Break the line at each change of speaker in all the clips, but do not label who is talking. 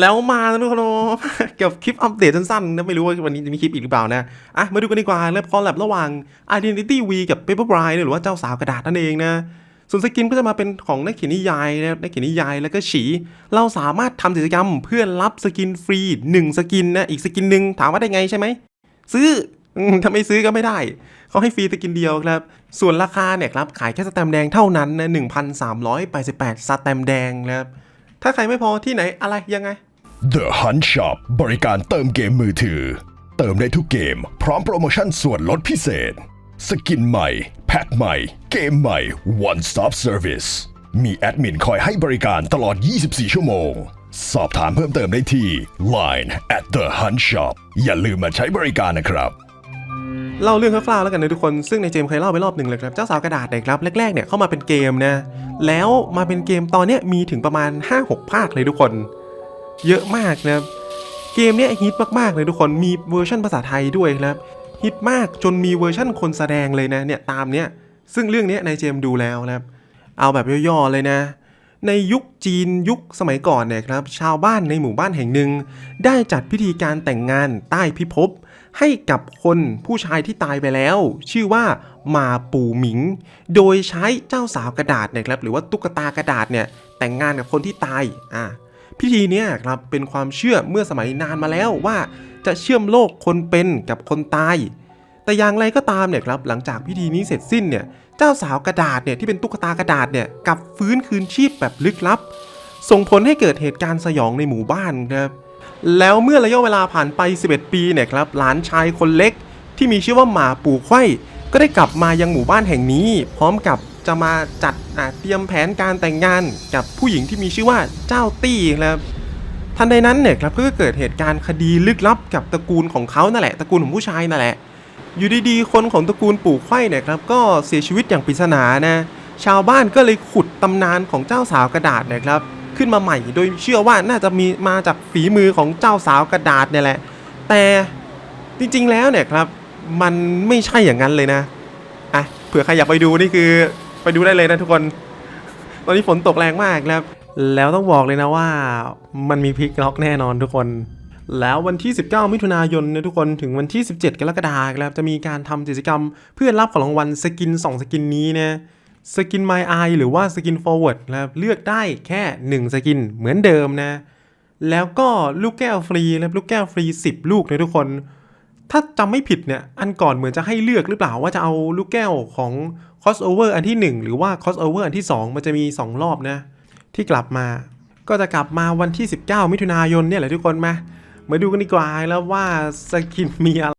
แล้วมานะทุกคนเกี่ยวกับคลิปอัปเดตสั้นๆนะไม่รู้ว่าวันนี้จะมีคลิปอีกหรือเปล่านะอะมาดูกันดีกว่าเริ่มคอลแลบระหว่าง Identity V กับ Paper Bride หรือว่าเจ้าสาวกระดาษนั่นเองนะส่วนสกินก็จะมาเป็นของนักเขียนนิยายนะนักเขียนนิยายแล้วก็ฉี เราสามารถทำกิจกรรมเพื่อรับสกินฟรี 1 สกินนะอีกสกินหนึ่งถามว่าได้ไงใช่ไหมซื้อถ้าไม่ซื้อก็ไม่ได้ เขาให้ฟรีสกินเดียวครับ ส่วนราคาเนี่ยครับขายแค่สแตมป์แดงเท่านั้นนะ1,388สแตมป์แดงนะครับ ถ้าใครไม่พอที่ไหนอะไรยังไง
The Hunt Shop บริการเติมเกมมือถือ เติมได้ทุกเกม พร้อมโปรโมชั่นส่วนลดพิเศษ สกินใหม่ แพ็คใหม่ เกมใหม่ One Stop Service มีแอดมินคอยให้บริการตลอด 24 ชั่วโมง สอบถามเพิ่มเติมได้ที่ Line at the Hunt Shop อย่าลืมมาใช้บริการนะครับ
เล่าเรื่องคร่าวๆแล้วกันนะทุกคนซึ่งในเจมเคยเล่าไปรอบหนึ่งเลยครับเจ้าสาวกระดาษเนี่ยครับแรกๆเนี่ยเข้ามาเป็นเกมนะแล้วมาเป็นเกมตอนเนี้ยมีถึงประมาณ 5-6 ภาคเลยทุกคน เยอะมากนะเกมเนี้ยฮิตมากๆเลยทุกคนมีเวอร์ชันภาษาไทยด้วยครับฮิตมากจนมีเวอร์ชันคนแสดงเลยนะเนี่ยตามเนี้ยซึ่งเรื่องเนี้ยนายเจมดูแล้วนะครับ เอาแบบย่อๆเลยนะ ในยุคจีนยุคสมัยก่อนเนี่ยครับ ชาวบ้านในหมู่บ้านแห่งหนึ่ง ได้จัดพิธีการแต่งงานใต้พิภพ ให้กับคนผู้ชายที่ตายไปแล้ว ชื่อว่ามาปูหมิง โดยใช้เจ้าสาวกระดาษนี่ยครับหรือว่าตุ๊กตากระดาษเนี่ยแต่งงานกับคนที่ตายอ่าพิธีเนี้ยครับเป็นความเชื่อเมื่อสมัยนานมาแล้วว่าจะเชื่อมโลกคนเป็นกับคนตาย แต่อย่างไรก็ตามเนี่ยครับหลังจากพิธีนี้เสร็จสิ้นเนี่ยเจ้าสาวกระดาษเนี่ยที่เป็นตุ๊กตากระดาษเนี่ยกลับฟื้นคืนชีพแบบลึกลับ ส่งผลให้เกิดเหตุการณ์สยองในหมู่บ้านครับ แล้วเมื่อระยะเวลาผ่านไป 11 ปีเนี่ยครับหลานชายคนเล็ก ที่มีชื่อว่าหมาปู่ไข่ก็ได้กลับมายังหมู่บ้านแห่งนี้ พร้อมกับจะมาจัดเตรียมแผนการแต่งงานกับผู้หญิงที่มีชื่อว่าเจ้าตี้ครับทันใดนั้นเนี่ยครับก็เกิดเหตุการณ์คดีลึกลับกับตระกูลของเขานั่นแหละตระกูลของผู้ชายนั่นแหละ อยู่ดีๆ คนของตระกูลปู่ไข่เนี่ยครับก็เสียชีวิตอย่างปริศนานะชาวบ้านก็เลยขุดตำนานของเจ้าสาวกระดาษเนะครับ ขึ้นมาใหม่ โดยเชื่อว่าน่าจะมีมาจากฝีมือของเจ้าสาวกระดาษเนี่ยแหละ แต่จริงๆแล้วเนี่ยครับมันไม่ใช่อย่างนั้นเลยนะอะเผื่อใครอยากไปดูนี่คือไปดูได้เลยนะทุกคน ตอนนี้ฝนตกแรงมากแล้วแล้วต้องบอกเลยนะว่ามันมีพลิกล็อกแน่นอนทุกคน แล้ววันที่ 19 มิถุนายนเนยทุกคนถึงวันที่ 17 กรกฎาคมครับจะมีการทำกิจกรรมเพื่อรับของรางวัลสกิน 2 สกินนี้นะ สกิน My Eye หรือว่าสกิน Forward นะครับเลือกได้แค่ 1 สกินเหมือนเดิมนะ แล้วก็ลูกแก้วฟรีและลูกแก้วฟรี 10 ลูกนะทุกคน ถ้าจำไม่ผิดเนี่ย อันก่อนเหมือนจะให้เลือกหรือเปล่าว่าจะเอาลูกแก้วของ crossover อันที่ 1 หรือว่า crossover อันที่ 2 มันจะมี 2 รอบนะ ที่กลับมา ก็จะกลับมาวันที่ 19 มิถุนายนเนี่ยแหละทุกคนมา มาดูกันดีกว่าแล้วว่าสกินมีอะไร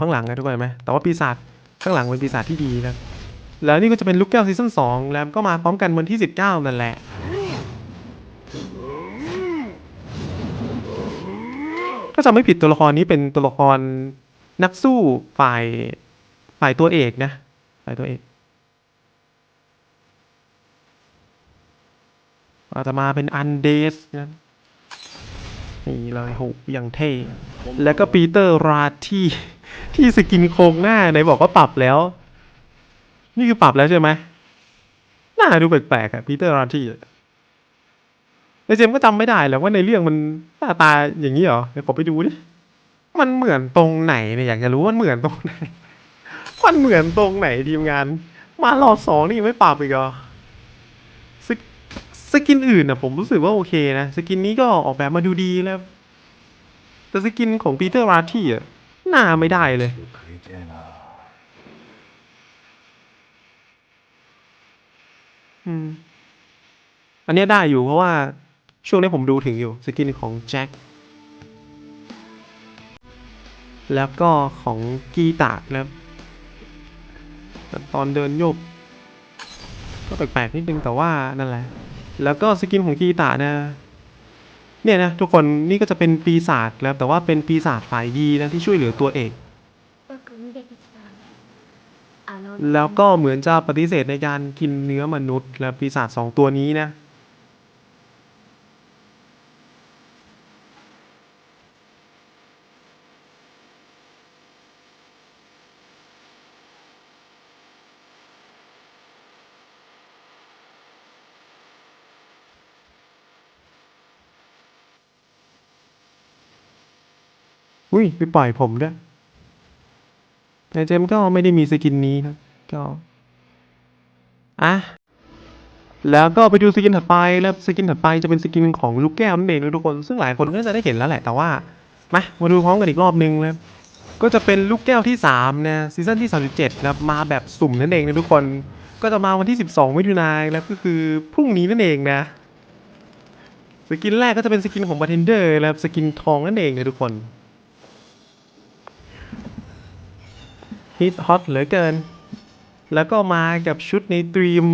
ข้างหลังนะทุกคนไหมแต่ว่าปีศาจข้างหลังเป็นปีศาจที่ดีนะแล้วนี่ก็จะเป็นลูกแก้วซีซั่น2แล้วก็มาพร้อมกันวันที่ 19 นั่นแหละก็จะไม่ผิดตัวละครนี้เป็นตัวละครนักสู้ฝ่ายฝ่ายตัวเอกนะฝ่ายตัวเอกอาจจะมาเป็นอันเดสนะนี่เลยโหอย่างเท่ แล้วก็ปีเตอร์ราที่ ที่สกินโครงหน้าไหนบอกว่าปรับแล้ว นี่คือปรับแล้วใช่ไหมหน้าดูแปลกๆอะปีเตอร์ราที่ไอเจมก็จำไม่ได้แล้วว่าในเรื่องมันหน้าตาอย่างนี้เหรอเดี๋ยวขอไปดูดิมันเหมือนตรงไหนเนี่ยอยากจะรู้ว่ามันเหมือนตรงไหนมันเหมือนตรงไหนทีมงาน มารอบสองนี่ไม่ปรับอีกเหรอสกสกินอื่นอะผมรู้สึกว่าโอเคนะ สกินนี้ก็ออกแบบมาดูดีแล้ว แต่สกินของปีเตอร์ราที่อะ หน้าไม่ได้เลย อืม อันนี้ได้อยู่เพราะว่าช่วงนี้ผมดูถึงอยู่สกินของแจ็ค แล้วก็ของกีตาแล้วตอนเดินโยกก็แปลกๆนิดนึงแต่ว่านั่นแหละ แล้วก็สกินของกีตานะ เนี่ยนะทุกคนนี่ก็จะเป็นปีศาจแล้วแต่ว่าเป็นปีศาจฝ่ายดีนะที่ช่วยเหลือตัวเอก แล้วก็เหมือนจะปฏิเสธในการกินเนื้อมนุษย์และปีศาจสองตัวนี้นะ อุ้ยไปปล่อยผมด้วยแต่เจมก็ไม่ได้มีสกินนี้นะก็อะแล้วก็ไปดูสกินถัดไปแล้วสกินถัดไปจะเป็นสกินของลูกแก้วนั่นเองทุกคน ซึ่งหลายคนก็จะได้เห็นแล้วแหละแต่ว่ามามาดูพร้อมกันอีกรอบนึงนะก็จะเป็นลูกแก้วที่3นะซีซั่นที่ 37นะมาแบบสุ่มนั่นเองนะทุกคนก็จะมาวันที่ 12มิถุนายนแล้วก็คือพรุ่งนี้นั่นเองนะสกินแรกก็จะเป็นสกินของบาร์เทนเดอร์และสกินทองนั่นเองนะทุกคน ฮิตฮอตเหลือเกิน แล้วก็มากับชุดในธีม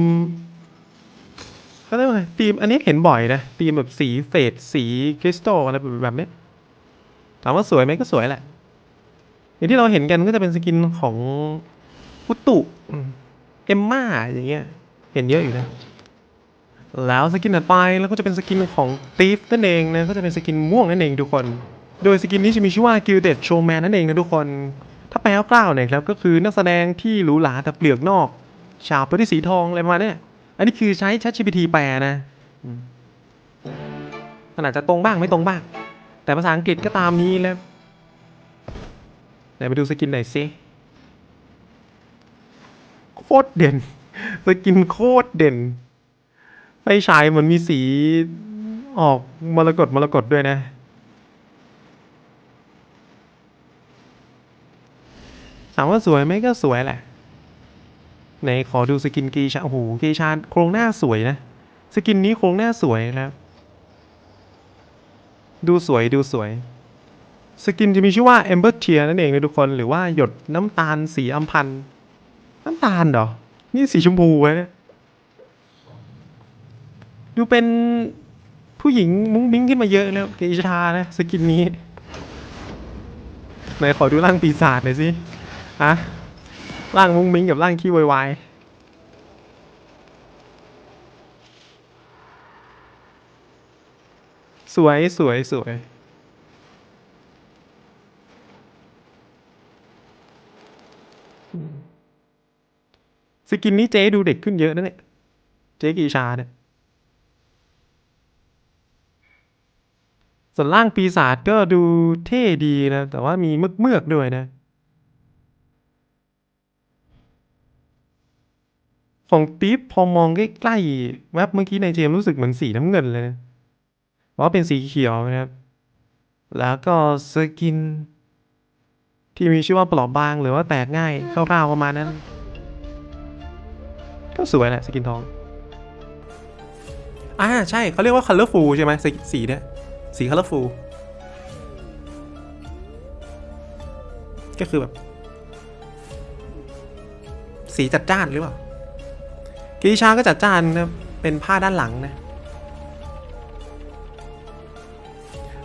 เขาเรียกว่าไงธีมอันนี้เห็นบ่อยนะธีมแบบสีเฟดสีคริสตัลอะไรแบบนี้ถามว่าสวยไหมก็สวยแหละ อย่างที่เราเห็นกันก็จะเป็นสกินของอุตุเอมม่าอย่างเงี้ย เห็นเยอะอยู่นะ แล้วสกินถัดไปแล้วก็จะเป็นสกินของตีฟนั่นเองนะ ก็จะเป็นสกินม่วงนั่นเองทุกคน โดยสกินนี้จะมีชื่อว่า Gilded Showman นั่นเองนะทุกคน ถ้าแปลคร่าวเนี่ยครับก็คือนักแสดงที่หรูหราแต่เปลือกนอกฉาบไปด้วยสีทองอะไรมาเนี้ยอันนี้คือใช้ ChatGPT แปลนะมันอาจจะตรงบ้างไม่ตรงบ้าง แต่ภาษาอังกฤษก็ตามนี้แล้วไหนไปดูสกินหน่อยซิโคตรเด่นสกินโคตรเด่นไฟฉายเหมือนมีสีออกมรกตมรกตด้วยนะ ถามว่าสวยไหมก็สวยแหละไหนขอดูสกินกีชาโอ้โหกีชาโครงหน้าสวยนะ สกินนี้โครงหน้าสวยนะครับ ดูสวยดูสวย สกินจะมีชื่อว่า Ember Tear นั่นเองนะทุกคน หรือว่าหยดน้ำตาลสีอัมพันน้ำตาลเหรอ นี่สีชมพูไว้เนี่ยดูเป็นผู้หญิงมุ้งมิ้งขึ้นมาเยอะแล้วเกชานะ สกินนี้ ไหนขอดูร่างปีศาจหน่อยสิ อะร่างมุ้งมิ้งกับร่างขี้วายวายสวยสวยสวยสกินนี้เจ๊ดูเด็กขึ้นเยอะนะเนี่ย เจ๊กีชาเนี่ย ส่วนร่างปีศาจก็ดูเท่ดีนะ แต่ว่ามีเมือกเมือกๆด้วยนะ ของติ๊บพอมองใกล้ๆแวบเมื่อกี้ในเจมรู้สึกเหมือนสีน้ำเงินเลยเพราะว่าเป็นสีเขียวนะครับ แล้วก็สกิน ที่มีชื่อว่าปลอบบางหรือว่าแตกง่ายคร่าวๆประมาณนั้น ก็สวยแหละสกินทองอ่าใช่เขาเรียกว่า colorful ใช่ไหมสีสีเนี่ยสี colorful ก็คือแบบ สีจัดจ้านหรือเปล่า กีชาก็จัดจ้านนะเป็นผ้าด้านหลังนะ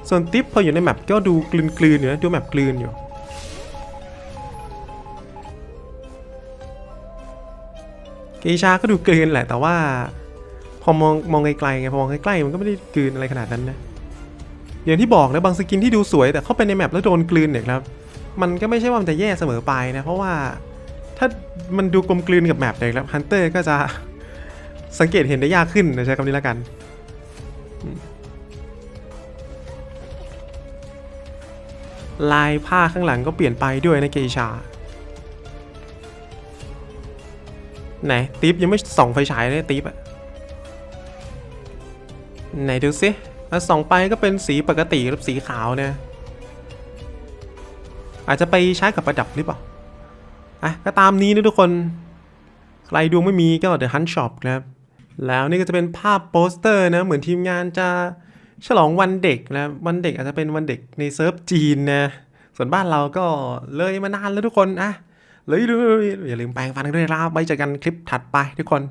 ส่วนติ๊บพออยู่ในแมปก็ดูกลืนๆอยู่นะดูแมปกลืนอยู่กีชาก็ดูกลืนแหละแต่ว่า พอมองมองไกลๆไงพอมองใกล้ๆมันก็ไม่ได้กลืนอะไรขนาดนั้นนะอย่างที่บอกนะบางสกินที่ดูสวยแต่เข้าไปในแมปแล้วโดนกลืนเนี่ยครับมันก็ไม่ใช่ว่ามันจะแย่เสมอไปนะเพราะว่าถ้ามันดูกลมกลืนกับแมปเนี่ยครับฮันเตอร์ก็จะ สังเกตเห็นได้ยากขึ้นนะใช้คำนี้แล้วกัน ลายผ้าข้างหลังก็เปลี่ยนไปด้วยนะเกชา ไหนติ๊บยังไม่ส่องไฟฉายเลยติ๊บอะไหนดูสิอะส่องไปก็เป็นสีปกติหรือสีขาวเนี่ยอาจจะไปใช้กับประดับหรือเปล่าอะก็ตามนี้นะทุกคน ใครดวงไม่มีก็ The Hunt Shop ครับ แล้วนี่ก็จะเป็นภาพโปสเตอร์นะ เหมือนทีมงานจะฉลองวันเด็กนะ วันเด็กอาจจะเป็นวันเด็กในเซิร์ฟจีนนะ ส่วนบ้านเราก็เลยมานานแล้วทุกคนอะเลยอย่าลืมแปลงฟันกันด้วยนะครับไว้เจอกันคลิปถัดไปทุกคน